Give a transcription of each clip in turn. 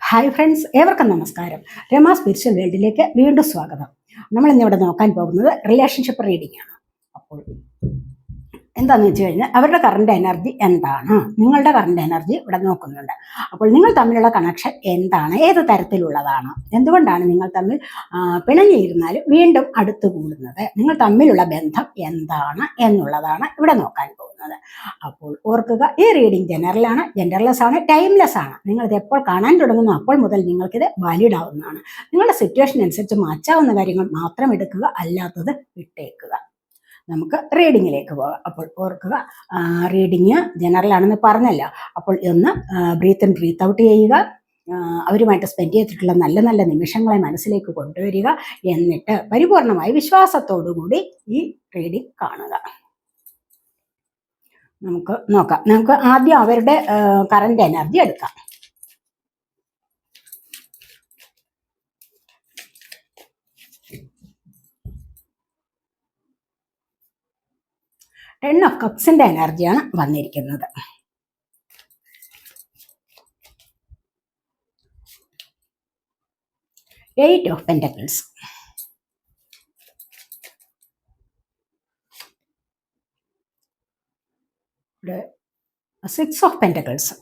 Hi friends ഏവർക്കും നമസ്കാരം. Rama spiritual വേൾഡിലേക്ക് വീണ്ടും സ്വാഗതം. നമ്മൾ ഇന്നിവിടെ നോക്കാൻ പോകുന്നത് റിലേഷൻഷിപ്പ് റീഡിംഗ് ആണ്. അപ്പോൾ എന്താണെന്ന് വെച്ച് കഴിഞ്ഞാൽ അവരുടെ കറണ്ട് എനർജി എന്താണ്? നിങ്ങളുടെ കറണ്ട് എനർജി ഇവിടെ നോക്കുന്നുണ്ട്. അപ്പോൾ നിങ്ങൾ തമ്മിലുള്ള കണക്ഷൻ എന്താണ്? ഏത് തരത്തിലുള്ളതാണ്? എന്തുകൊണ്ടാണ് നിങ്ങൾ തമ്മിൽ പിണഞ്ഞിരുന്നാലും വീണ്ടും അടുത്തു കൂടുന്നത്? നിങ്ങൾ തമ്മിലുള്ള ബന്ധം എന്താണ് എന്നുള്ളതാണ് ഇവിടെ നോക്കാൻ പോകുന്നത്. അപ്പോൾ ഓർക്കുക ഈ റീഡിംഗ് ജനറലാണ് ജെൻഡർലെസ് ആണ് ടൈംലെസ് ആണ്. നിങ്ങളിത് എപ്പോൾ കാണാൻ തുടങ്ങുന്നു അപ്പോൾ മുതൽ നിങ്ങൾക്കിത് വാലിഡ് ആവുന്നതാണ്. നിങ്ങളുടെ സിറ്റുവേഷൻ അനുസരിച്ച് മാറ്റാവുന്ന കാര്യങ്ങൾ മാത്രം എടുക്കുക അല്ലാത്തത് വിട്ടേക്കുക. നമുക്ക് റീഡിങ്ങിലേക്ക് പോകാം. അപ്പോൾ ഓർക്കുക റീഡിങ് ജനറൽ ആണെന്ന് പറഞ്ഞല്ലോ. അപ്പോൾ ഒന്ന് ബ്രീത്ത് ഇൻ ബ്രീത്ത് ഔട്ട് ചെയ്യുക. അവരുമായിട്ട് സ്പെൻഡ് ചെയ്തിട്ടുള്ള നല്ല നല്ല നിമിഷങ്ങളെ മനസ്സിലേക്ക് കൊണ്ടുവരിക. എന്നിട്ട് പരിപൂർണമായി വിശ്വാസത്തോടുകൂടി ഈ റീഡിങ് കാണുക. നമുക്ക് നോക്കാം. നമുക്ക് ആദ്യം അവരുടെ കറണ്ട് എനർജി എടുക്കാം. ടെൻ ഓഫ് കപ്സിന്റെ എനർജിയാണ് വന്നിരിക്കുന്നത്. Eight of pentacles six of pentacles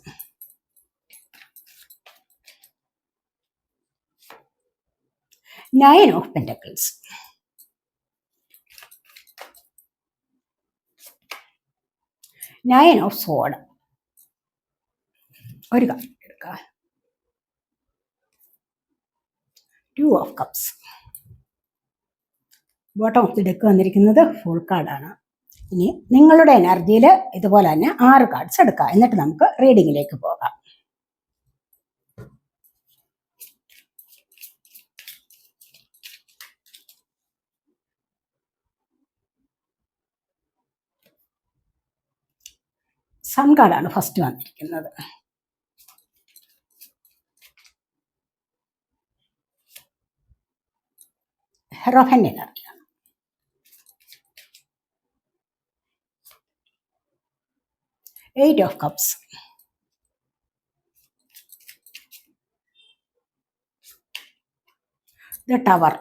nine of pentacles nine of sword ഒരു കാർഡ് എടുക്കുക two of cups bottom of the deck വന്നിരിക്കുന്നത് ഫുൾ കാർഡാണ് ഇനി നിങ്ങളുടെ എനർജിയിൽ ഇതുപോലെ തന്നെ ആറ് കാർഡ്സ് എടുക്കുക എന്നിട്ട് നമുക്ക് റീഡിങ്ങിലേക്ക് പോകാം. സൺ കാർഡാണ് ഫസ്റ്റ് വന്നിരിക്കുന്നത്. ഹെറോഫൻ എനർജിയാണ് eight of cups the tower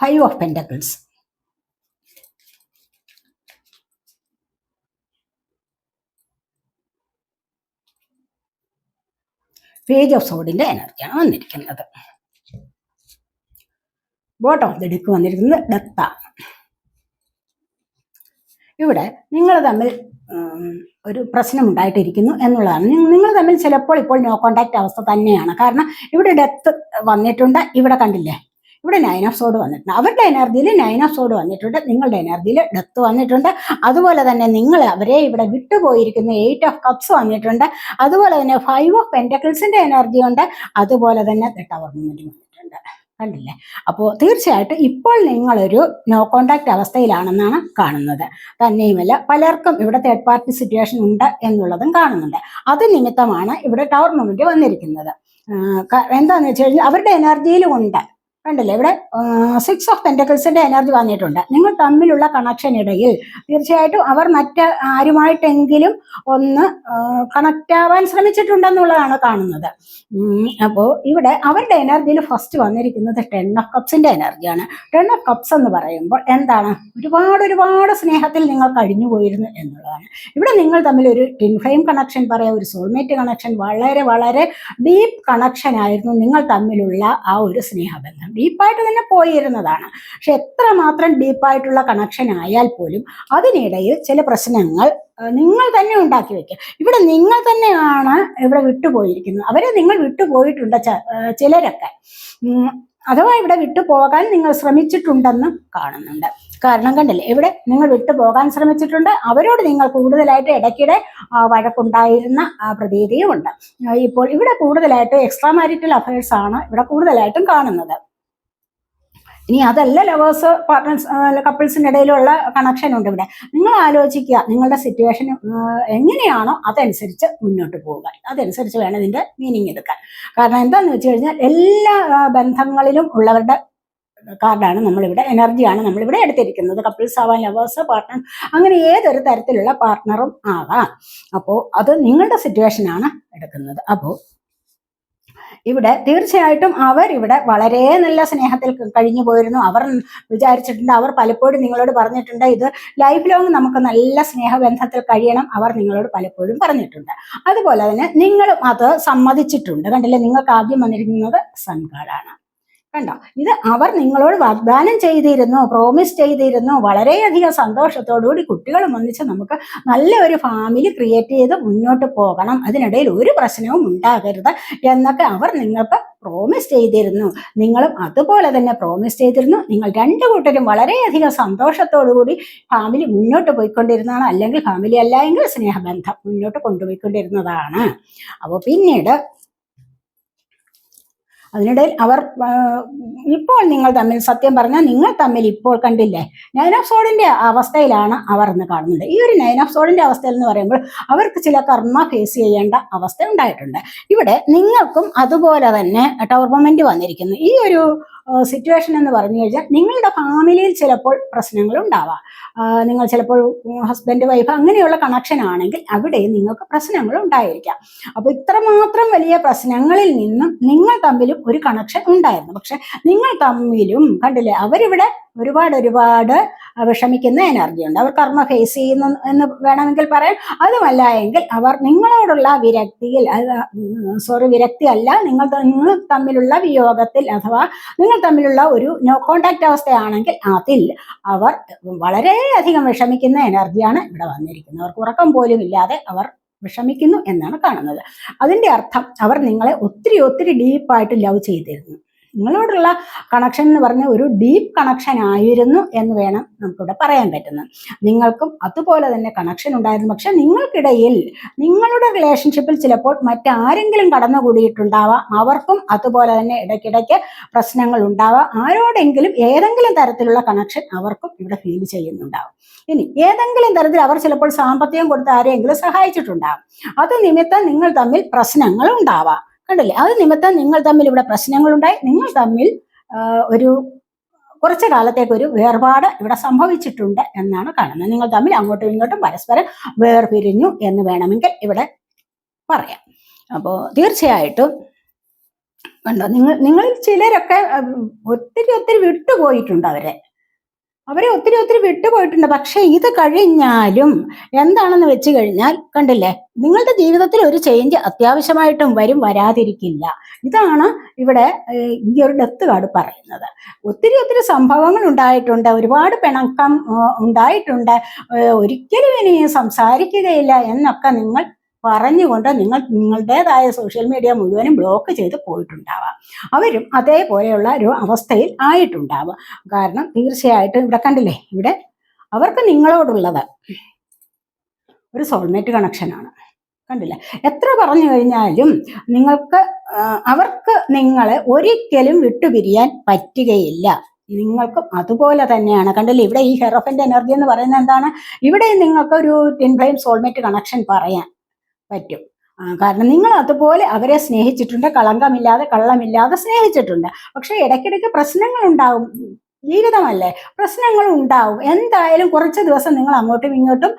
five of pentacles page of സോഡിന്റെ എനർജിയാണ് വന്നിരിക്കുന്നത്. ബോട്ടം ഓഫ് ദി ഡിക്ക് വന്നിരിക്കുന്നത് ഡെത്താണ് ഇവിടെ നിങ്ങൾ തമ്മിൽ ഒരു പ്രശ്നം ഉണ്ടായിട്ടിരിക്കുന്നു എന്നുള്ളതാണ്. നിങ്ങൾ തമ്മിൽ ചിലപ്പോൾ ഇപ്പോൾ നോ കോണ്ടാക്ട് അവസ്ഥ തന്നെയാണ്. കാരണം ഇവിടെ ഡെത്ത് വന്നിട്ടുണ്ട്. ഇവിടെ കണ്ടില്ലേ? ഇവിടെ നയൻ ഓഫ് സോഡ് വന്നിട്ടുണ്ട്. അവരുടെ എനർജിയിൽ നയൻ ഓഫ് സോഡ് വന്നിട്ടുണ്ട്. നിങ്ങളുടെ എനർജിയിൽ ഡെത്ത് വന്നിട്ടുണ്ട്. അതുപോലെ തന്നെ നിങ്ങൾ അവരെ ഇവിടെ വിട്ടുപോയിരിക്കുന്ന. എയ്റ്റ് ഓഫ് കപ്സ് വന്നിട്ടുണ്ട്. അതുപോലെ തന്നെ ഫൈവ് ഓഫ് പെന്റക്കിൾസിന്റെ എനർജി ഉണ്ട്. അതുപോലെ തന്നെ ടവർ മൂവ്മെന്റ് വന്നിട്ടുണ്ട്. കണ്ടില്ലേ? അപ്പോൾ തീർച്ചയായിട്ടും ഇപ്പോൾ നിങ്ങളൊരു നോ കോണ്ടാക്ട് അവസ്ഥയിലാണെന്നാണ് കാണുന്നത്. തന്നെയുമല്ല പലർക്കും ഇവിടെ തേർഡ് പാർട്ടി സിറ്റുവേഷൻ ഉണ്ട് എന്നുള്ളതും കാണുന്നുണ്ട്. അത് നിമിത്തമാണ് ഇവിടെ ടവർ മൂവ്മെന്റ് വന്നിരിക്കുന്നത്. എന്താണെന്ന് വെച്ച് കഴിഞ്ഞാൽ അവരുടെ എനർജിയിലും ഉണ്ട്. കണ്ടില്ലേ? ഇവിടെ സിക്സ് ഓഫ് പെന്റക്കിൾസിന്റെ എനർജി വന്നിട്ടുണ്ട്. നിങ്ങൾ തമ്മിലുള്ള കണക്ഷൻ ഇടയിൽ തീർച്ചയായിട്ടും അവർ മറ്റ് ആരുമായിട്ടെങ്കിലും ഒന്ന് കണക്റ്റ് ആവാൻ ശ്രമിച്ചിട്ടുണ്ടെന്നുള്ളതാണ് കാണുന്നത്. അപ്പോൾ ഇവിടെ അവരുടെ എനർജിയിൽ ഫസ്റ്റ് വന്നിരിക്കുന്നത് ടെൻ ഓഫ് കപ്സിന്റെ എനർജിയാണ് ടെൻ ഓഫ് കപ്സ് എന്ന് പറയുമ്പോൾ എന്താണ്? ഒരുപാട് ഒരുപാട് സ്നേഹത്തിൽ നിങ്ങൾ കഴിഞ്ഞു പോയിരുന്നു എന്നുള്ളതാണ്. ഇവിടെ നിങ്ങൾ തമ്മിൽ ഒരു ടിൻ ഫ്ലെയിം കണക്ഷൻ പറയാം ഒരു സോൾമേറ്റ് കണക്ഷൻ വളരെ വളരെ ഡീപ്പ് കണക്ഷൻ ആയിരുന്നു നിങ്ങൾ തമ്മിലുള്ള ആ ഒരു സ്നേഹബന്ധം. ഡീപ്പായിട്ട് തന്നെ പോയിരുന്നതാണ്. പക്ഷെ എത്രമാത്രം ഡീപ്പായിട്ടുള്ള കണക്ഷൻ ആയാൽ പോലും അതിനിടയിൽ ചില പ്രശ്നങ്ങൾ നിങ്ങൾ തന്നെ ഉണ്ടാക്കി വെക്കുക. ഇവിടെ നിങ്ങൾ തന്നെയാണ് ഇവിടെ വിട്ടുപോയിരിക്കുന്നത്. അവരെ നിങ്ങൾ വിട്ടുപോയിട്ടുണ്ട് ചിലരൊക്കെ. അഥവാ ഇവിടെ വിട്ടുപോകാൻ നിങ്ങൾ ശ്രമിച്ചിട്ടുണ്ടെന്ന് കാണുന്നുണ്ട്. കാരണം കണ്ടില്ലേ ഇവിടെ നിങ്ങൾ വിട്ടുപോകാൻ ശ്രമിച്ചിട്ടുണ്ട്. അവരോട് നിങ്ങൾ കൂടുതലായിട്ട് ഇടയ്ക്കിടെ വഴക്കുണ്ടായിരുന്ന ആ, പ്രതീതിയുമുണ്ട്. ഇപ്പോൾ ഇവിടെ കൂടുതലായിട്ട് എക്സ്ട്രാ മാരിറ്റൽ അഫയേഴ്സ് ആണ് ഇവിടെ കൂടുതലായിട്ടും കാണുന്നത്. ഇനി അതല്ല ലവേഴ്സ് പാർട്ട്നേഴ്സ് കപ്പിൾസിന്റെ ഇടയിലുള്ള കണക്ഷൻ ഉണ്ട് ഇവിടെ. നിങ്ങൾ ആലോചിക്കുക നിങ്ങളുടെ സിറ്റുവേഷൻ എങ്ങനെയാണോ അതനുസരിച്ച് മുന്നോട്ട് പോവുക. അതനുസരിച്ച് വേണം ഇതിന്റെ മീനിങ് എടുക്കാൻ. കാരണം എന്താണെന്ന് വെച്ച് കഴിഞ്ഞാൽ എല്ലാ ബന്ധങ്ങളിലും ഉള്ളവരുടെ കാർഡാണ് നമ്മളിവിടെ എനർജിയാണ് നമ്മളിവിടെ എടുത്തിരിക്കുന്നത്. കപ്പിൾസ് ആവാൻ ലവേഴ്സ് പാർട്ട്ണർ അങ്ങനെ ഏതൊരു തരത്തിലുള്ള പാർട്ട്ണറും ആകാം അപ്പോൾ അത് നിങ്ങളുടെ സിറ്റുവേഷനാണ് എടുക്കുന്നത്. അപ്പോൾ ഇവിടെ തീർച്ചയായിട്ടും അവർ ഇവിടെ വളരെ നല്ല സ്നേഹത്തിൽ കഴിഞ്ഞു പോയിരുന്നു. അവർ വിചാരിച്ചിട്ടുണ്ട് അവർ പലപ്പോഴും നിങ്ങളോട് പറഞ്ഞിട്ടുണ്ട് ഇത് ലൈഫ് ലോങ് നമുക്ക് നല്ല സ്നേഹബന്ധത്തിൽ കഴിയണം അവർ നിങ്ങളോട് പലപ്പോഴും പറഞ്ഞിട്ടുണ്ട്. അതുപോലെ തന്നെ നിങ്ങളും അത് സമ്മതിച്ചിട്ടുണ്ട്. കണ്ടില്ലേ? നിങ്ങൾക്ക് ആദ്യം വന്നിരിക്കുന്നത് സൺകാർഡാണ് കണ്ടോ? ഇത് അവർ നിങ്ങളോട് വാഗ്ദാനം ചെയ്തിരുന്നു പ്രോമിസ് ചെയ്തിരുന്നു വളരെയധികം സന്തോഷത്തോടുകൂടി കുട്ടികളും ഒന്നിച്ച് നമുക്ക് നല്ല ഒരു ഫാമിലി ക്രിയേറ്റ് ചെയ്ത് മുന്നോട്ട് പോകണം. അതിനിടയിൽ ഒരു പ്രശ്നവും ഉണ്ടാകരുത് എന്നൊക്കെ അവർ നിങ്ങൾക്ക് പ്രോമിസ് ചെയ്തിരുന്നു. നിങ്ങളും അതുപോലെ തന്നെ പ്രോമിസ് ചെയ്തിരുന്നു. നിങ്ങൾ രണ്ടു കൂട്ടരും വളരെയധികം സന്തോഷത്തോടുകൂടി ഫാമിലി മുന്നോട്ട് പോയിക്കൊണ്ടിരുന്നതാണ്. അല്ലെങ്കിൽ ഫാമിലി അല്ല എങ്കിൽ സ്നേഹബന്ധം മുന്നോട്ട് കൊണ്ടുപോയിക്കൊണ്ടിരുന്നതാണ്. അപ്പോൾ പിന്നീട് അതിനിടയിൽ അവർ ഇപ്പോൾ നിങ്ങൾ തമ്മിൽ സത്യം പറഞ്ഞാൽ നിങ്ങൾ തമ്മിൽ ഇപ്പോൾ കണ്ടില്ലേ നയൻ ഓഫ് സോഡിന്റെ അവസ്ഥയിലാണ് അവർ ഇന്ന് കാണുന്നത്. ഈ ഒരു നയൻ ഓഫ് സോഡിന്റെ അവസ്ഥയിൽ എന്ന് പറയുമ്പോൾ അവർക്ക് ചില കർമ്മ ഫേസ് ചെയ്യേണ്ട അവസ്ഥ ഉണ്ടായിട്ടുണ്ട്. ഇവിടെ നിങ്ങൾക്കും അതുപോലെ തന്നെ ടവർമെന്റ് വന്നിരിക്കുന്നു. ഈ ഒരു സിറ്റുവേഷൻ എന്ന് പറഞ്ഞു കഴിഞ്ഞാൽ നിങ്ങളുടെ ഫാമിലിയിൽ ചിലപ്പോൾ പ്രശ്നങ്ങൾ ഉണ്ടാവാം. നിങ്ങൾ ചിലപ്പോൾ ഹസ്ബൻഡ് വൈഫ് അങ്ങനെയുള്ള കണക്ഷൻ ആണെങ്കിൽ അവിടെയും നിങ്ങൾക്ക് പ്രശ്നങ്ങൾ ഉണ്ടായിരിക്കാം. അപ്പോൾ ഇത്രമാത്രം വലിയ പ്രശ്നങ്ങളിൽ നിന്നും നിങ്ങൾ തമ്മിലും ഒരു കണക്ഷൻ ഉണ്ടായിരുന്നു. പക്ഷെ നിങ്ങൾ തമ്മിലും കണ്ടില്ലേ അവരിവിടെ ഒരുപാട് ഒരുപാട് വിഷമിക്കുന്ന എനർജി ഉണ്ട്. അവർ കർമ്മ ഫേസ് ചെയ്യുന്നു എന്ന് വേണമെങ്കിൽ പറയാം. അതുമല്ല എങ്കിൽ അവർ നിങ്ങളോടുള്ള വിരക്തിയിൽ സോറി വിരക്തി അല്ല നിങ്ങൾ നിങ്ങൾ തമ്മിലുള്ള വിയോഗത്തിൽ അഥവാ നിങ്ങൾ തമ്മിലുള്ള ഒരു നോ കോണ്ടാക്ട് അവസ്ഥയാണെങ്കിൽ അതിൽ അവർ വളരെയധികം വിഷമിക്കുന്ന എനർജിയാണ് ഇവിടെ വന്നിരിക്കുന്നത്. അവർക്ക് ഉറക്കം പോലും ഇല്ലാതെ അവർ വിഷമിക്കുന്നു എന്നാണ് കാണുന്നത്. അതിന്റെ അർത്ഥം അവർ നിങ്ങളെ ഒത്തിരി ഒത്തിരി ഡീപ്പായിട്ട് ലവ് ചെയ്തിരുന്നു. നിങ്ങളോടുള്ള കണക്ഷൻ എന്ന് പറഞ്ഞ ഒരു ഡീപ്പ് കണക്ഷൻ ആയിരുന്നു എന്ന് വേണം നമുക്കിവിടെ പറയാൻ പറ്റുന്നത്. നിങ്ങൾക്കും അതുപോലെ തന്നെ കണക്ഷൻ ഉണ്ടായിരുന്നു. പക്ഷെ നിങ്ങൾക്കിടയിൽ നിങ്ങളുടെ റിലേഷൻഷിപ്പിൽ ചിലപ്പോൾ മറ്റാരെങ്കിലും കടന്നുകൂടിയിട്ടുണ്ടാവാം. അവർക്കും അതുപോലെ തന്നെ ഇടയ്ക്കിടയ്ക്ക് പ്രശ്നങ്ങൾ ഉണ്ടാവാം. ആരോടെങ്കിലും ഏതെങ്കിലും തരത്തിലുള്ള കണക്ഷൻ അവർക്കും ഇവിടെ ഫീൽ ചെയ്യുന്നുണ്ടാവും. ഇനി ഏതെങ്കിലും തരത്തിൽ അവർ ചിലപ്പോൾ സാമ്പത്തികം കൊടുത്ത് ആരെങ്കിലും സഹായിച്ചിട്ടുണ്ടാവും. അത് നിമിത്തം നിങ്ങൾ തമ്മിൽ പ്രശ്നങ്ങൾ ഉണ്ടാവാം. കണ്ടില്ലേ? അത് നിമിത്തം നിങ്ങൾ തമ്മിൽ ഇവിടെ പ്രശ്നങ്ങളുണ്ടായി. നിങ്ങൾ തമ്മിൽ ഒരു കുറച്ച് കാലത്തേക്ക് ഒരു വേർപാട് ഇവിടെ സംഭവിച്ചിട്ടുണ്ട് എന്നാണ് കാണുന്നത്. നിങ്ങൾ തമ്മിൽ അങ്ങോട്ടും ഇങ്ങോട്ടും പരസ്പരം വേർപിരിഞ്ഞു എന്ന് വേണമെങ്കിൽ ഇവിടെ പറയാം. അപ്പോൾ തീർച്ചയായിട്ടും കണ്ടോ നിങ്ങൾ നിങ്ങളിൽ ചിലരൊക്കെ ഒത്തിരി ഒത്തിരി വിട്ടുപോയിട്ടുണ്ട് അവരെ. അവരെ ഒത്തിരി ഒത്തിരി വിട്ടുപോയിട്ടുണ്ട്. പക്ഷെ ഇത് കഴിഞ്ഞാലും എന്താണെന്ന് വെച്ച് കഴിഞ്ഞാൽ കണ്ടില്ലേ നിങ്ങളുടെ ജീവിതത്തിൽ ഒരു ചേഞ്ച് അത്യാവശ്യമായിട്ടും വരും വരാതിരിക്കില്ല. ഇതാണ് ഇവിടെ ഈ ഒരു ഡെത്ത് കാർഡ് പറയുന്നത്. ഒത്തിരി ഒത്തിരി സംഭവങ്ങൾ ഉണ്ടായിട്ടുണ്ട്. ഒരുപാട് പിണക്കം ഉണ്ടായിട്ടുണ്ട്. ഒരിക്കലും ഇനി സംസാരിക്കുകയില്ല എന്നൊക്കെ നിങ്ങൾ പറഞ്ഞുകൊണ്ട് നിങ്ങൾ നിങ്ങളുടേതായ സോഷ്യൽ മീഡിയ മുഴുവനും ബ്ലോക്ക് ചെയ്ത് പോയിട്ടുണ്ടാവാം. അവരും അതേപോലെയുള്ള ഒരു അവസ്ഥയിൽ ആയിട്ടുണ്ടാവാം. കാരണം തീർച്ചയായിട്ടും ഇവിടെ കണ്ടില്ലേ ഇവിടെ അവർക്ക് നിങ്ങളോടുള്ളത് ഒരു സോൾമേറ്റ് കണക്ഷനാണ് കണ്ടില്ല? എത്ര പറഞ്ഞു കഴിഞ്ഞാലും നിങ്ങൾക്ക് അവർക്ക് നിങ്ങളെ ഒരിക്കലും വിട്ടുപിരിയാൻ പറ്റുകയില്ല. നിങ്ങൾക്കും അതുപോലെ തന്നെയാണ്. കണ്ടില്ലേ? ഇവിടെ ഈ ഹെറോഫിന്റെ എനർജി എന്ന് പറയുന്നത് എന്താണ്? ഇവിടെ നിങ്ങൾക്ക് ഒരു ടിൻ സോൾമേറ്റ് കണക്ഷൻ പറയാൻ പറ്റും. കാരണം നിങ്ങൾ അതുപോലെ അവരെ സ്നേഹിച്ചിട്ടുണ്ട് കളങ്കമില്ലാതെ കള്ളമില്ലാതെ സ്നേഹിച്ചിട്ടുണ്ട്. പക്ഷെ ഇടയ്ക്കിടയ്ക്ക് പ്രശ്നങ്ങൾ ഉണ്ടാവും. ജീവിതമല്ലേ? പ്രശ്നങ്ങൾ ഉണ്ടാവും എന്തായാലും കുറച്ച് ദിവസം നിങ്ങൾ അങ്ങോട്ടും ഇങ്ങോട്ടും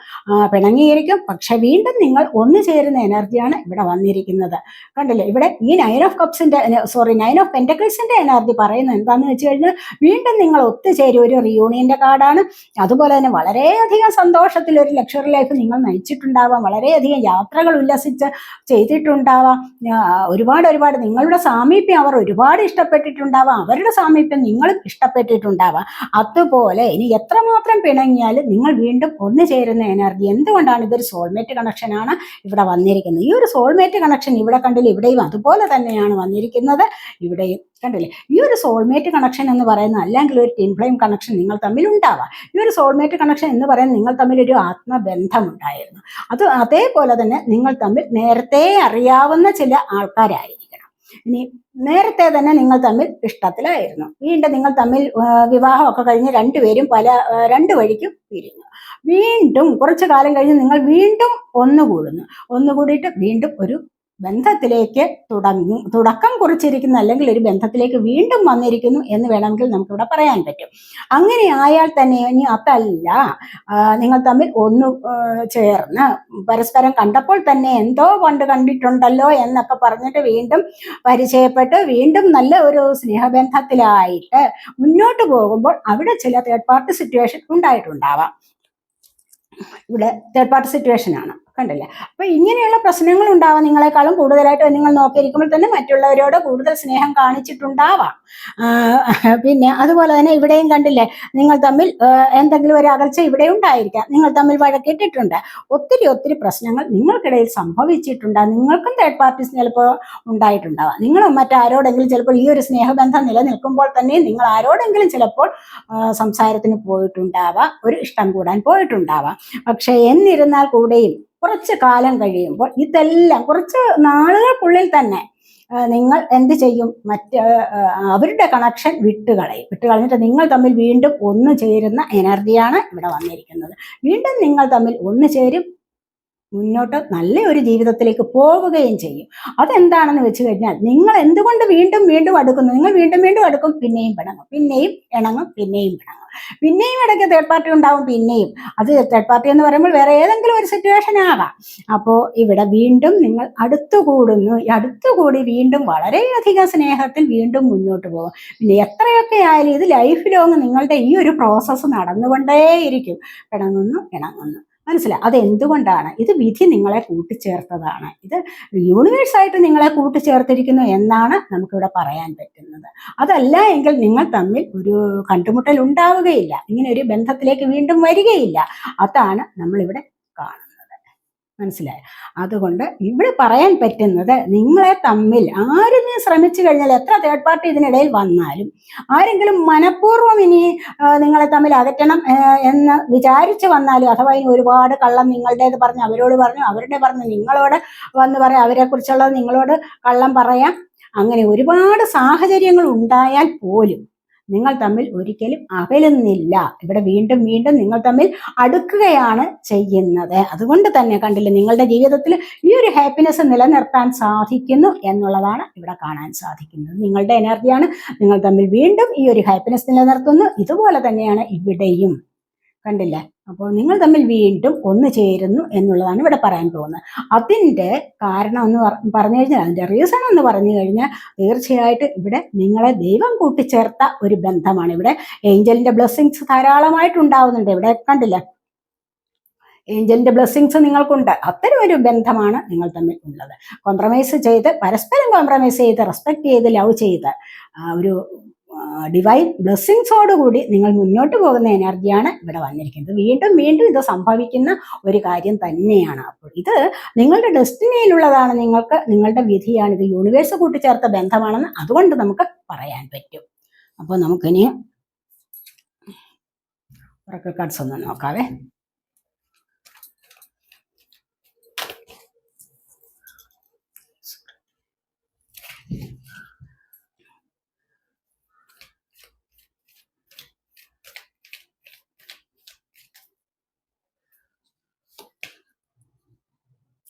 പിണങ്ങിയിരിക്കും. പക്ഷെ വീണ്ടും നിങ്ങൾ ഒന്നു ചേരുന്ന എനർജിയാണ് ഇവിടെ വന്നിരിക്കുന്നത്. കണ്ടില്ലേ? ഇവിടെ ഈ നയൻ ഓഫ് കപ്സിന്റെ സോറി നയൻ ഓഫ് പെന്റക്കിൾസിന്റെ എനർജി പറയുന്നത് എന്താണെന്ന് വെച്ച് കഴിഞ്ഞാൽ വീണ്ടും നിങ്ങൾ ഒത്തുചേരും ഒരു റിയൂണിയന്റെ കാർഡാണ്. അതുപോലെ തന്നെ വളരെയധികം സന്തോഷത്തിൽ ഒരു ലക്ഷറി ലൈഫ് നിങ്ങൾ നയിച്ചിട്ടുണ്ടാവാം. വളരെയധികം യാത്രകൾ ഉല്ലസിച്ച് ചെയ്തിട്ടുണ്ടാവാം. ഒരുപാട് ഒരുപാട് നിങ്ങളുടെ സാമീപ്യം അവർ ഒരുപാട് ഇഷ്ടപ്പെട്ടിട്ടുണ്ടാവാം. അവരുടെ സാമീപ്യം നിങ്ങളും ഇഷ്ടപ്പെട്ടിട്ടുണ്ടാവാം അതുപോലെ ഇനി എത്രമാത്രം പിണങ്ങിയാലും നിങ്ങൾ വീണ്ടും ഒന്നു ചേരുന്ന എനർജി എന്തുകൊണ്ടാണ്? ഇതൊരു സോൾമേറ്റ് കണക്ഷനാണ് ഇവിടെ വന്നിരിക്കുന്നത്. ഈ ഒരു സോൾമേറ്റ് കണക്ഷൻ ഇവിടെ കണ്ടില്ല? ഇവിടെയും അതുപോലെ തന്നെയാണ് വന്നിരിക്കുന്നത്. ഇവിടെയും കണ്ടില്ലേ? ഈ ഒരു സോൾമേറ്റ് കണക്ഷൻ എന്ന് പറയുന്ന അല്ലെങ്കിൽ ഒരു ടിൻ ഫ്ലെയിം കണക്ഷൻ നിങ്ങൾ തമ്മിൽ ഉണ്ടാവാം. ഈ ഒരു സോൾമേറ്റ് കണക്ഷൻ എന്ന് പറയുന്നത് നിങ്ങൾ തമ്മിൽ ഒരു ആത്മബന്ധം ഉണ്ടായിരുന്നു. അത് അതേപോലെ തന്നെ നിങ്ങൾ തമ്മിൽ നേരത്തെ അറിയാവുന്ന ചില ആൾക്കാരായിരിക്കണം ഇനി നേരത്തെ തന്നെ നിങ്ങൾ തമ്മിൽ ഇഷ്ടത്തിലായിരുന്നു. വീണ്ടും നിങ്ങൾ തമ്മിൽ വിവാഹമൊക്കെ കഴിഞ്ഞ് രണ്ടുപേരും പല രണ്ട് വഴിക്കും പിരിഞ്ഞു. വീണ്ടും കുറച്ചു കാലം കഴിഞ്ഞ് നിങ്ങൾ വീണ്ടും ഒന്നുകൂടുന്നു. ഒന്നുകൂടിയിട്ട് വീണ്ടും ഒരു ബന്ധത്തിലേക്ക് തുടങ്ങും തുടക്കം കുറിച്ചിരിക്കുന്നു അല്ലെങ്കിൽ ഒരു ബന്ധത്തിലേക്ക് വീണ്ടും വന്നിരിക്കുന്നു എന്ന് വേണമെങ്കിൽ നമുക്കിവിടെ പറയാൻ പറ്റും. അങ്ങനെ ആയാൽ തന്നെ ഇനി അതല്ല നിങ്ങൾ തമ്മിൽ ഒന്ന് ചേർന്ന് പരസ്പരം കണ്ടപ്പോൾ തന്നെ എന്തോ പണ്ട് കണ്ടിട്ടുണ്ടല്ലോ എന്നൊക്കെ പറഞ്ഞിട്ട് വീണ്ടും പരിചയപ്പെട്ട് വീണ്ടും നല്ല ഒരു സ്നേഹബന്ധത്തിലായിട്ട് മുന്നോട്ട് പോകുമ്പോൾ അവിടെ ചില തേർഡ് പാർട്ടി സിറ്റുവേഷൻ ഉണ്ടായിട്ടുണ്ടാവാം. ഇവിടെ തേർഡ് പാർട്ടി സിറ്റുവേഷൻ ആണ്. കണ്ടില്ലേ? അപ്പൊ ഇങ്ങനെയുള്ള പ്രശ്നങ്ങൾ ഉണ്ടാവാം നിങ്ങളെക്കാളും കൂടുതലായിട്ട് നിങ്ങൾ നോക്കിയിരിക്കുമ്പോൾ തന്നെ മറ്റുള്ളവരോട് കൂടുതൽ സ്നേഹം കാണിച്ചിട്ടുണ്ടാവാം. പിന്നെ അതുപോലെ തന്നെ ഇവിടെയും കണ്ടില്ലേ നിങ്ങൾ തമ്മിൽ എന്തെങ്കിലും ഒരു അകൽച്ച ഇവിടെ ഉണ്ടായിരിക്കാം. നിങ്ങൾ തമ്മിൽ വഴക്കിട്ടിട്ടുണ്ട്. ഒത്തിരി ഒത്തിരി പ്രശ്നങ്ങൾ നിങ്ങൾക്കിടയിൽ സംഭവിച്ചിട്ടുണ്ടാകും നിങ്ങൾക്കും തേർഡ് പാർട്ടീസ് ചിലപ്പോൾ ഉണ്ടായിട്ടുണ്ടാവാം. നിങ്ങൾ മറ്റാരോടെങ്കിലും ചിലപ്പോൾ ഈ ഒരു സ്നേഹബന്ധം നിലനിൽക്കുമ്പോൾ തന്നെ നിങ്ങൾ ആരോടെങ്കിലും ചിലപ്പോൾ സംസാരത്തിന് പോയിട്ടുണ്ടാവാം. ഒരു ഇഷ്ടം കൂടാൻ പോയിട്ടുണ്ടാവാം. പക്ഷേ എന്നിരുന്നാൽ കൂടെയും കുറച്ച് കാലം കഴിയുമ്പോൾ ഇതെല്ലാം കുറച്ച് നാളുകൾക്കുള്ളിൽ തന്നെ നിങ്ങൾ എന്ത് ചെയ്യും? മറ്റ് അവരുടെ കണക്ഷൻ വിട്ടുകളയും. വിട്ടുകളഞ്ഞിട്ട് നിങ്ങൾ തമ്മിൽ വീണ്ടും ഒന്നു ചേരുന്ന എനർജിയാണ് ഇവിടെ വന്നിരിക്കുന്നത്. വീണ്ടും നിങ്ങൾ തമ്മിൽ ഒന്നു ചേരും മുന്നോട്ട് നല്ല ഒരു ജീവിതത്തിലേക്ക് പോവുകയും ചെയ്യും. അതെന്താണെന്ന് വെച്ച് കഴിഞ്ഞാൽ നിങ്ങൾ എന്തുകൊണ്ട് വീണ്ടും വീണ്ടും അടുക്കുന്നു? നിങ്ങൾ വീണ്ടും വീണ്ടും അടുക്കും പിന്നെയും പിണങ്ങും. പിന്നെയും ഇണങ്ങും പിന്നെയും പിണങ്ങും. പിന്നെയും ഇടയ്ക്ക് തേർഡ് പാർട്ടി ഉണ്ടാവും പിന്നെയും. അത് തേർഡ് പാർട്ടി എന്ന് പറയുമ്പോൾ വേറെ ഏതെങ്കിലും ഒരു സിറ്റുവേഷൻ ആകാം. അപ്പോൾ ഇവിടെ വീണ്ടും നിങ്ങൾ അടുത്തുകൂടുന്നു. അടുത്തുകൂടി വീണ്ടും വളരെയധികം സ്നേഹത്തിൽ വീണ്ടും മുന്നോട്ട് പോകും. പിന്നെ എത്രയൊക്കെ ആയാലും ഇത് ലൈഫ് ലോങ് നിങ്ങളുടെ ഈ ഒരു പ്രോസസ്സ് നടന്നുകൊണ്ടേയിരിക്കും. പിണങ്ങുന്നു ഇണങ്ങുന്നു. മനസ്സിലായി? അതെന്തുകൊണ്ടാണ്? ഇത് വിധി നിങ്ങളെ കൂട്ടിച്ചേർത്തതാണ്. ഇത് യൂണിവേഴ്സായിട്ട് നിങ്ങളെ കൂട്ടിച്ചേർത്തിരിക്കുന്നു എന്നാണ് നമുക്കിവിടെ പറയാൻ പറ്റുന്നത്. അതല്ല എങ്കിൽ നിങ്ങൾ തമ്മിൽ ഒരു കണ്ടുമുട്ടൽ ഉണ്ടാവുകയില്ല. ഇങ്ങനെ ഒരു ബന്ധത്തിലേക്ക് വീണ്ടും വരികയില്ല. അതാണ് നമ്മളിവിടെ മനസ്സിലായോ. അതുകൊണ്ട് ഇവിടെ പറയാൻ പറ്റുന്നത് നിങ്ങളെ തമ്മിൽ ആരും ശ്രമിച്ചു കഴിഞ്ഞാൽ എത്ര തേർഡ് പാർട്ടി ഇതിനിടയിൽ വന്നാലും ആരെങ്കിലും മനഃപൂർവം ഇനി നിങ്ങളെ തമ്മിൽ അകറ്റണം എന്ന് വിചാരിച്ചു വന്നാലും അഥവാ ഇനി ഒരുപാട് കള്ളം നിങ്ങളുടേത് പറഞ്ഞു അവരോട് പറഞ്ഞു അവരുടെ പറഞ്ഞു നിങ്ങളോട് വന്ന് പറയാം അവരെ കുറിച്ചുള്ളത് നിങ്ങളോട് കള്ളം പറയാം. അങ്ങനെ ഒരുപാട് സാഹചര്യങ്ങൾ ഉണ്ടായാൽ പോലും നിങ്ങൾ തമ്മിൽ ഒരിക്കലും അകലുന്നില്ല. ഇവിടെ വീണ്ടും വീണ്ടും നിങ്ങൾ തമ്മിൽ അടുക്കുകയാണ് ചെയ്യുന്നത്. അതുകൊണ്ട് തന്നെ കണ്ടില്ല നിങ്ങളുടെ ജീവിതത്തിൽ ഈ ഒരു ഹാപ്പിനെസ് നിലനിർത്താൻ സാധിക്കുന്നു എന്നുള്ളതാണ് ഇവിടെ കാണാൻ സാധിക്കുന്നത്. നിങ്ങളുടെ എനർജിയാണ് നിങ്ങൾ തമ്മിൽ വീണ്ടും ഈ ഒരു ഹാപ്പിനെസ് നിലനിർത്തുന്നു. ഇതുപോലെ തന്നെയാണ് ഇവിടെയും. കണ്ടില്ലേ. അപ്പോൾ നിങ്ങൾ തമ്മിൽ വീണ്ടും ഒന്ന് ചേരുന്നു എന്നുള്ളതാണ് ഇവിടെ പറയാൻ പോകുന്നത്. അതിന്റെ കാരണം എന്ന് പറഞ്ഞു കഴിഞ്ഞാൽ അതിന്റെ റീസൺ എന്ന് പറഞ്ഞു കഴിഞ്ഞാൽ തീർച്ചയായിട്ടും ഇവിടെ നിങ്ങളെ ദൈവം കൂട്ടിച്ചേർത്ത ഒരു ബന്ധമാണ്. ഇവിടെ ഏഞ്ചലിന്റെ ബ്ലെസ്സിങ്സ് ധാരാളമായിട്ട് ഉണ്ടാവുന്നുണ്ട് ഇവിടെ കണ്ടില്ല. ഏഞ്ചലിന്റെ ബ്ലെസ്സിങ്സ് നിങ്ങൾക്കുണ്ട്. അത്തരം ഒരു ബന്ധമാണ് നിങ്ങൾ തമ്മിൽ ഉള്ളത്. കോംപ്രമൈസ് ചെയ്ത് പരസ്പരം കോംപ്രമൈസ് ചെയ്ത് റെസ്പെക്ട് ചെയ്ത് ലവ് ചെയ്ത് ഒരു ഡിവൈൻ ബ്ലെസ്സിങ്സോടുകൂടി നിങ്ങൾ മുന്നോട്ട് പോകുന്ന എനർജിയാണ് ഇവിടെ വന്നിരിക്കുന്നത്. വീണ്ടും വീണ്ടും ഇത് സംഭവിക്കുന്ന ഒരു കാര്യം തന്നെയാണ്. അപ്പോൾ ഇത് നിങ്ങളുടെ ഡെസ്റ്റിനിയിലുള്ളതാണ് നിങ്ങൾക്ക് നിങ്ങളുടെ വിധിയാണ്. ഇത് യൂണിവേഴ്സ് കൂട്ടിച്ചേർത്ത ബന്ധമാണെന്ന് അതുകൊണ്ട് നമുക്ക് പറയാൻ പറ്റും. അപ്പോൾ നമുക്കിനി ഉറക്ക കാർഡ്സ് ഒന്ന് നോക്കാവേ.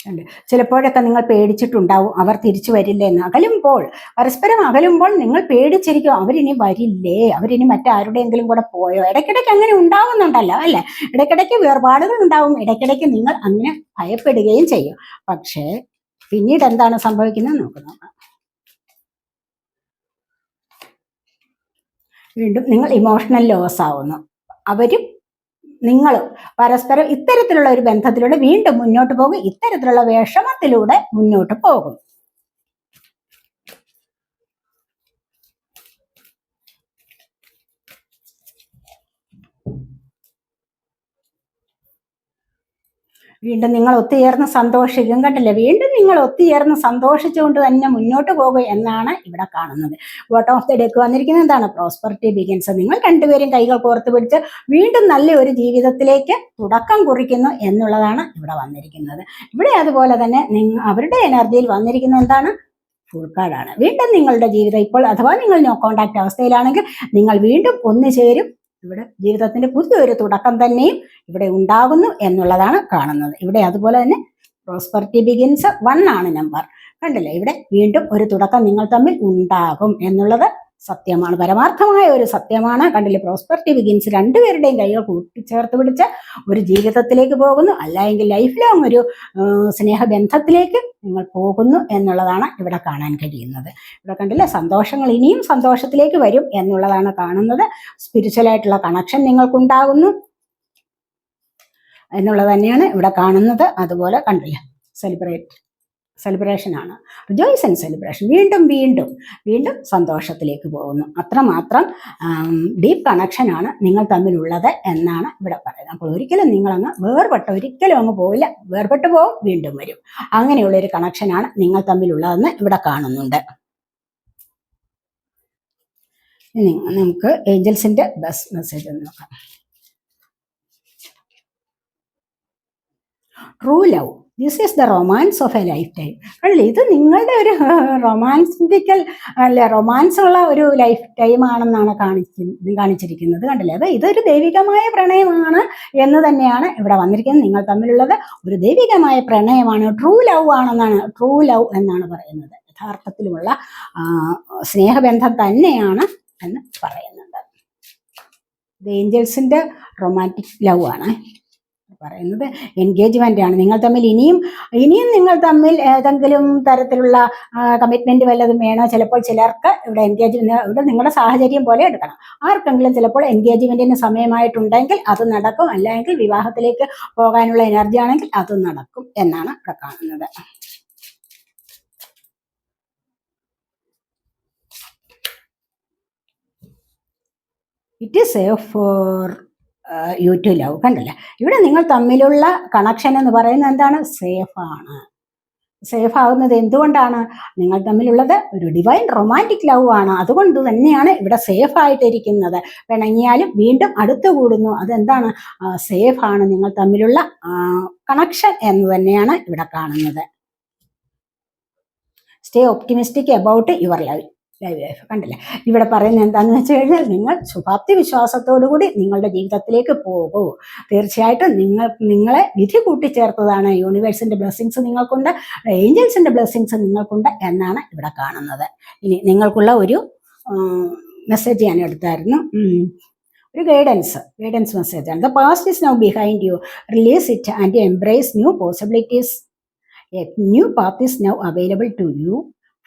ഉണ്ട്. ചിലപ്പോഴൊക്കെ നിങ്ങൾ പേടിച്ചിട്ടുണ്ടാവും അവർ തിരിച്ചു വരില്ല എന്ന് അകലുമ്പോൾ പരസ്പരം അകലുമ്പോൾ നിങ്ങൾ പേടിച്ചിരിക്കും അവരിനി വരില്ലേ? അവരിനി മറ്റാരുടെയെങ്കിലും കൂടെ പോയോ? ഇടയ്ക്കിടയ്ക്ക് അങ്ങനെ ഉണ്ടാവുന്നുണ്ടല്ലോ അല്ലെ? ഇടയ്ക്കിടയ്ക്ക് വേർപാടുകൾ ഉണ്ടാവും ഇടയ്ക്കിടയ്ക്ക് നിങ്ങൾ അങ്ങനെ ഭയപ്പെടുകയും ചെയ്യും. പക്ഷേ പിന്നീട് എന്താണ് സംഭവിക്കുന്നത്? നമുക്ക് നോക്കാം. വീണ്ടും നിങ്ങൾ ഇമോഷണൽ ലോസ് ആവുന്നു. അവരും നിങ്ങളും പരസ്പരം ഇത്തരത്തിലുള്ള ഒരു ബന്ധത്തിലൂടെ വീണ്ടും മുന്നോട്ട് പോകും. ഇത്തരത്തിലുള്ള വിഷമത്തിലൂടെ മുന്നോട്ട് പോകും. വീണ്ടും നിങ്ങൾ ഒത്തുചേർന്ന് സന്തോഷിക്കും. കണ്ടില്ലേ? വീണ്ടും നിങ്ങൾ ഒത്തുചേർന്ന് സന്തോഷിച്ചുകൊണ്ട് തന്നെ മുന്നോട്ട് പോകുക എന്നാണ് ഇവിടെ കാണുന്നത്. ബോട്ടം ഓഫ് ദി ഡെക്ക് വന്നിരിക്കുന്നത് എന്താണ്? പ്രോസ്പെറിറ്റി ബിഗിൻസ് നിങ്ങൾ രണ്ടുപേരും കൈകൾ കോർത്ത് പിടിച്ച് വീണ്ടും നല്ല ഒരു ജീവിതത്തിലേക്ക് തുടക്കം കുറിക്കുന്നു എന്നുള്ളതാണ് ഇവിടെ വന്നിരിക്കുന്നത്. ഇവിടെ അതുപോലെ തന്നെ നിങ്ങ അവരുടെ എനർജിയിൽ വന്നിരിക്കുന്നത് എന്താണ്? ഫുൾ കാർഡാണ് വീണ്ടും നിങ്ങളുടെ ജീവിതം ഇപ്പോൾ അഥവാ നിങ്ങൾ നോ കോണ്ടാക്ട് അവസ്ഥയിലാണെങ്കിൽ നിങ്ങൾ വീണ്ടും ഒന്നു ചേരും ഇവിടെ ജീവിതത്തിന്റെ പുതിയൊരു തുടക്കം തന്നെയും ഇവിടെ ഉണ്ടാകുന്നു എന്നുള്ളതാണ് കാണുന്നത്. ഇവിടെ അതുപോലെ തന്നെ പ്രോസ്പെർട്ടി ബിഗിൻസ് വൺ ആണ് നമ്പർ കണ്ടില്ലേ? ഇവിടെ വീണ്ടും ഒരു തുടക്കം നിങ്ങൾ തമ്മിൽ ഉണ്ടാകും എന്നുള്ളത് സത്യമാണ്. പരമാർത്ഥമായ ഒരു സത്യമാണ്. കണ്ടില്ല? പ്രോസ്പെർട്ടി ബിഗിൻസ് രണ്ടുപേരുടെയും കൈകൾ കൂട്ടിച്ചേർത്ത് പിടിച്ച് ഒരു ജീവിതത്തിലേക്ക് പോകുന്നു. അല്ല എങ്കിൽ ലൈഫ് ലോങ് ഒരു സ്നേഹബന്ധത്തിലേക്ക് നിങ്ങൾ പോകുന്നു എന്നുള്ളതാണ് ഇവിടെ കാണാൻ കഴിയുന്നത്. ഇവിടെ കണ്ടില്ല? സന്തോഷങ്ങൾ ഇനിയും സന്തോഷത്തിലേക്ക് വരും എന്നുള്ളതാണ് കാണുന്നത്. സ്പിരിച്വലായിട്ടുള്ള കണക്ഷൻ നിങ്ങൾക്കുണ്ടാകുന്നു എന്നുള്ളത് തന്നെയാണ് ഇവിടെ കാണുന്നത്. അതുപോലെ കണ്ടില്ല? സെലിബ്രേറ്റ് സെലിബ്രേഷൻ ആണ്. റിജോയ്സ് ആൻഡ് സെലിബ്രേഷൻ വീണ്ടും വീണ്ടും വീണ്ടും സന്തോഷത്തിലേക്ക് പോകുന്നു. അത്രമാത്രം ഡീപ്പ് കണക്ഷനാണ് നിങ്ങൾ തമ്മിലുള്ളത് എന്നാണ് ഇവിടെ പറയുന്നത്. അപ്പോൾ ഒരിക്കലും നിങ്ങളങ്ങ് വേർപെട്ട ഒരിക്കലും അങ്ങ് പോവില്ല. വേർപെട്ട് പോകും വീണ്ടും വരും. അങ്ങനെയുള്ള ഒരു കണക്ഷനാണ് നിങ്ങൾ തമ്മിലുള്ളതെന്ന് ഇവിടെ കാണുന്നുണ്ട്. നമുക്ക് ഏഞ്ചൽസിന്റെ ബസ് മെസ്സേജ് നോക്കാം. True love this is the romance of a lifetime കണ്ടില്ലേ ഇത് നിങ്ങളുടെ ഒരു റൊമാൻസിറ്റിക്കൽ അല്ല റൊമാൻസ് ഉള്ള ഒരു ലൈഫ് ടൈം ആണെന്നാണ് കാണിക്കുന്നത് കാണിച്ചിരിക്കുന്നത്. കണ്ടില്ലേ? അത് ഇതൊരു ദൈവികമായ പ്രണയമാണ് എന്ന് തന്നെയാണ് ഇവിടെ വന്നിരിക്കുന്നത്. നിങ്ങൾ തമ്മിലുള്ളത് ഒരു ദൈവികമായ പ്രണയമാണ്. ട്രൂ ലവ് ആണെന്നാണ് ട്രൂ ലവ് എന്നാണ് പറയുന്നത്. യഥാർത്ഥത്തിലുമുള്ള സ്നേഹബന്ധം തന്നെയാണ് എന്ന് പറയുന്നുണ്ട് ഏഞ്ചൽസിന്റെ റൊമാന്റിക് ലവ് ആണ്. പറയുന്നത്. എൻഗേജ്മെന്റ് ആണ്. നിങ്ങൾ തമ്മിൽ ഇനിയും ഇനിയും നിങ്ങൾ തമ്മിൽ ഏതെങ്കിലും തരത്തിലുള്ള കമ്മിറ്റ്മെന്റ് വല്ലതും വേണോ? ചിലപ്പോൾ ചിലർക്ക് ഇവിടെ എൻഗേജ്മെന്റ് ഇവിടെ നിങ്ങളുടെ സാഹചര്യം പോലെ എടുക്കണം. ആർക്കെങ്കിലും ചിലപ്പോൾ എൻഗേജ്മെന്റിന് സമയമായിട്ടുണ്ടെങ്കിൽ അത് നടക്കും. അല്ലെങ്കിൽ വിവാഹത്തിലേക്ക് പോകാനുള്ള എനർജി ആണെങ്കിൽ അത് നടക്കും എന്നാണ് ഇവിടെ കാണുന്നത്. It is safe for you കണ്ടില്ല? ഇവിടെ നിങ്ങൾ തമ്മിലുള്ള കണക്ഷൻ എന്ന് പറയുന്നത് എന്താണ്? സേഫാണ് സേഫ് ആകുന്നത് എന്തുകൊണ്ടാണ്? നിങ്ങൾ തമ്മിലുള്ളത് ഒരു ഡിവൈൻ റൊമാന്റിക് ലവ് ആണ്. അതുകൊണ്ട് തന്നെയാണ് ഇവിടെ സേഫ് ആയിട്ടിരിക്കുന്നത്. പിണങ്ങിയാലും വീണ്ടും അടുത്തു കൂടുന്നു. അതെന്താണ്? സേഫ് ആണ്. നിങ്ങൾ തമ്മിലുള്ള കണക്ഷൻ എന്ന് തന്നെയാണ് ഇവിടെ കാണുന്നത്. Stay optimistic about your life live കണ്ടില്ലേ? ഇവിടെ പറയുന്നത് എന്താണെന്ന് വെച്ച് കഴിഞ്ഞാൽ നിങ്ങൾ ശുഭാപ്തി വിശ്വാസത്തോടു കൂടി നിങ്ങളുടെ ജീവിതത്തിലേക്ക് പോകൂ. തീർച്ചയായിട്ടും നിങ്ങൾ നിങ്ങളെ വിധി കൂട്ടിച്ചേർത്തതാണ് യൂണിവേഴ്സിന്റെ ബ്ലെസ്സിങ്സ് നിങ്ങൾക്കുണ്ട് ഏഞ്ചൽസിന്റെ ബ്ലെസ്സിങ്സ് നിങ്ങൾക്കുണ്ട് എന്നാണ് ഇവിടെ കാണുന്നത്. ഇനി നിങ്ങൾക്കുള്ള ഒരു മെസ്സേജ് ഞാൻ എടുത്തായിരുന്നു. ഒരു ഗൈഡൻസ് ഗൈഡൻസ് മെസ്സേജ് ആണ്. The past is now behind you release it and embrace new possibilities a new path is now available to you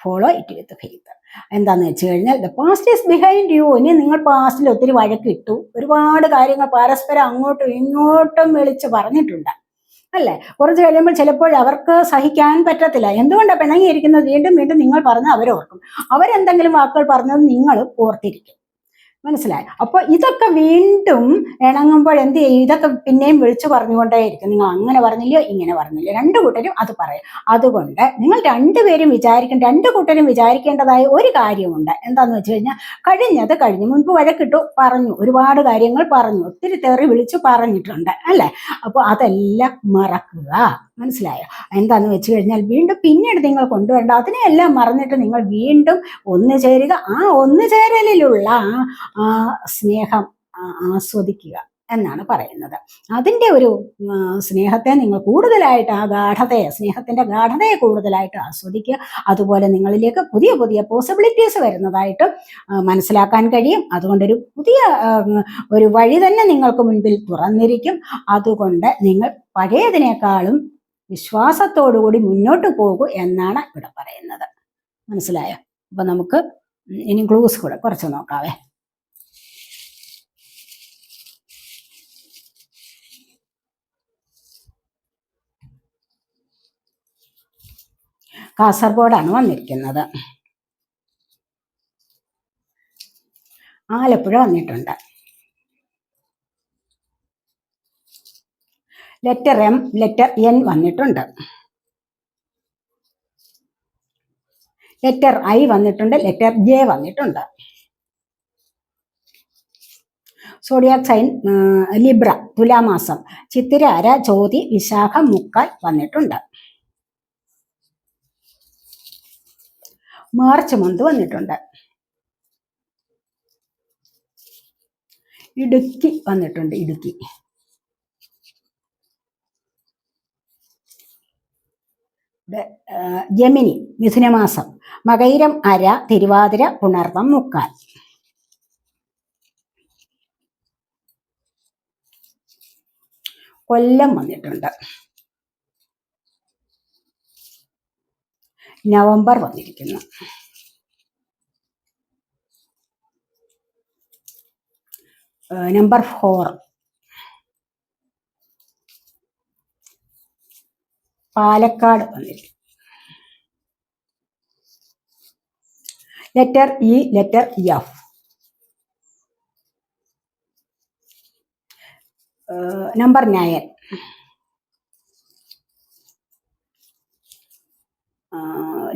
follow it with faith എന്താന്ന് വെച്ച് കഴിഞ്ഞാൽ the past is behind you ഇനി നിങ്ങൾ പാസ്റ്റിൽ ഒത്തിരി വഴക്കിട്ടു ഒരുപാട് കാര്യങ്ങൾ പരസ്പരം അങ്ങോട്ടും ഇങ്ങോട്ടും വിളിച്ച് പറഞ്ഞിട്ടുണ്ട്. അല്ലേ? കുറച്ച് കഴിയുമ്പോൾ ചിലപ്പോൾ അവർക്ക് സഹിക്കാൻ പറ്റത്തില്ല. എന്തുകൊണ്ടാണ് പിണങ്ങിയിരിക്കുന്നത്? വീണ്ടും വീണ്ടും നിങ്ങൾ പറഞ്ഞ് അവരോർക്കും അവരെന്തെങ്കിലും വാക്കുകൾ പറഞ്ഞത് നിങ്ങൾ ഓർത്തിരിക്കും. മനസ്സിലായി. അപ്പോൾ ഇതൊക്കെ വീണ്ടും ഇണങ്ങുമ്പോൾ എന്ത് ചെയ്യും? ഇതൊക്കെ പിന്നെയും വിളിച്ചു പറഞ്ഞുകൊണ്ടേയിരിക്കും. നിങ്ങൾ അങ്ങനെ പറഞ്ഞില്ലയോ? ഇങ്ങനെ പറഞ്ഞില്ലയോ? രണ്ടു കൂട്ടരും അത് പറയും. അതുകൊണ്ട് നിങ്ങൾ രണ്ടുപേരും വിചാരിക്കും രണ്ടു കൂട്ടരും വിചാരിക്കേണ്ടതായ ഒരു കാര്യമുണ്ട്. എന്താന്ന് വെച്ച് കഴിഞ്ഞാൽ കഴിഞ്ഞത് കഴിഞ്ഞു മുൻപ് വഴക്കിട്ടു പറഞ്ഞു. ഒരുപാട് കാര്യങ്ങൾ പറഞ്ഞു. ഒത്തിരി തെറി വിളിച്ചു പറഞ്ഞിട്ടുണ്ട്. അല്ലേ? അപ്പോൾ അതെല്ലാം മറക്കുക. മനസ്സിലായോ? എന്താന്ന് വെച്ച് കഴിഞ്ഞാൽ വീണ്ടും പിന്നീട് നിങ്ങൾ കൊണ്ടുവരേണ്ട. അതിനെയെല്ലാം മറന്നിട്ട് നിങ്ങൾ വീണ്ടും ഒന്നു ചേരുക. ആ ഒന്നു ചേരലിലുള്ള ആ സ്നേഹം ആസ്വദിക്കുക എന്നാണ് പറയുന്നത്. അതിന്റെ ഒരു സ്നേഹത്തെ നിങ്ങൾ കൂടുതലായിട്ട് ആ ഗാഠതയെ സ്നേഹത്തിന്റെ ഗാഠതയെ കൂടുതലായിട്ട് ആസ്വദിക്കുക. അതുപോലെ നിങ്ങളിലേക്ക് പുതിയ പുതിയ പോസിബിലിറ്റീസ് വരുന്നതായിട്ട് മനസ്സിലാക്കാൻ കഴിയും. അതുകൊണ്ടൊരു പുതിയ ഒരു വഴി തന്നെ നിങ്ങൾക്ക് മുൻപിൽ തുറന്നിരിക്കും. അതുകൊണ്ട് നിങ്ങൾ പഴയതിനേക്കാളും വിശ്വാസത്തോടുകൂടി മുന്നോട്ട് പോകൂ എന്നാണ് ഇവിടെ പറയുന്നത്. മനസ്സിലായോ? അപ്പം നമുക്ക് ഇനി ക്ലൂസ് കൂടെ കുറച്ച് നോക്കാവേ. കാസർഗോഡാണ് വന്നിരിക്കുന്നത്. ആലപ്പുഴ വന്നിട്ടുണ്ട്. ലെറ്റർ എം ലെറ്റർ എൻ വന്നിട്ടുണ്ട്. ലെറ്റർ ഐ വന്നിട്ടുണ്ട് ലെറ്റർ ജെ വന്നിട്ടുണ്ട്. സോഡിയാക് സൈൻ ലിബ്ര തുലാമാസം. ചിത്തിരാര ചോതി വിശാഖ മുക്കാൽ വന്നിട്ടുണ്ട്. മാർച്ച് മന്ത് വന്നിട്ടുണ്ട്. ഇടുക്കി വന്നിട്ടുണ്ട് ഇടുക്കി. ജമിനി മിഥുനമാസം. മകൈരം അര തിരുവാതിര പുണർവം മുക്കാൽ. കൊല്ലം വന്നിട്ടുണ്ട്. നവംബർ വന്നിരിക്കുന്നു. Number four. പാലക്കാട് വന്നിരിക്കുന്നു. Letter E letter F. Number nine.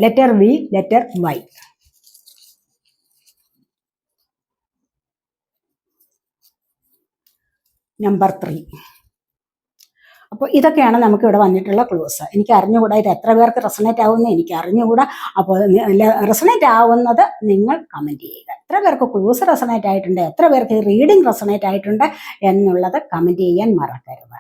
Letter V letter Y number three അപ്പോൾ ഇതൊക്കെയാണ് നമുക്ക് ഇവിടെ വന്നിട്ടുള്ള ക്ലൂസ് എനിക്ക് അറിഞ്ഞുകൂടാ ഇത് എത്ര പേർക്ക് റെസണേറ്റ് ആവുമെന്ന് എനിക്ക് അറിഞ്ഞുകൂടാ. അപ്പോൾ റെസണേറ്റ് ആവുന്നത് നിങ്ങൾ കമന്റ് ചെയ്യുക. എത്ര പേർക്ക് ക്ലൂസ് റെസണേറ്റ് ആയിട്ടുണ്ട് എത്ര പേർക്ക് റീഡിംഗ് റെസണേറ്റ് ആയിട്ടുണ്ട് എന്നുള്ളത് കമന്റ് ചെയ്യാൻ മറക്കരുത്.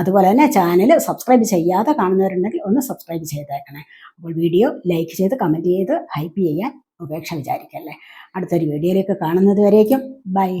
അതുപോലെ തന്നെ ചാനൽ സബ്സ്ക്രൈബ് ചെയ്യാതെ കാണുന്നവരുണ്ടെങ്കിൽ ഒന്ന് സബ്സ്ക്രൈബ് ചെയ്തേക്കണേ. അപ്പോൾ വീഡിയോ ലൈക്ക് ചെയ്ത് കമന്റ് ചെയ്ത് ഹൈപ്പ് ചെയ്യാൻ ഉപേക്ഷ വിചാരിക്കല്ലേ. അടുത്തൊരു വീഡിയോയിലേക്ക് കാണുന്നത് വരേക്കും. ബൈ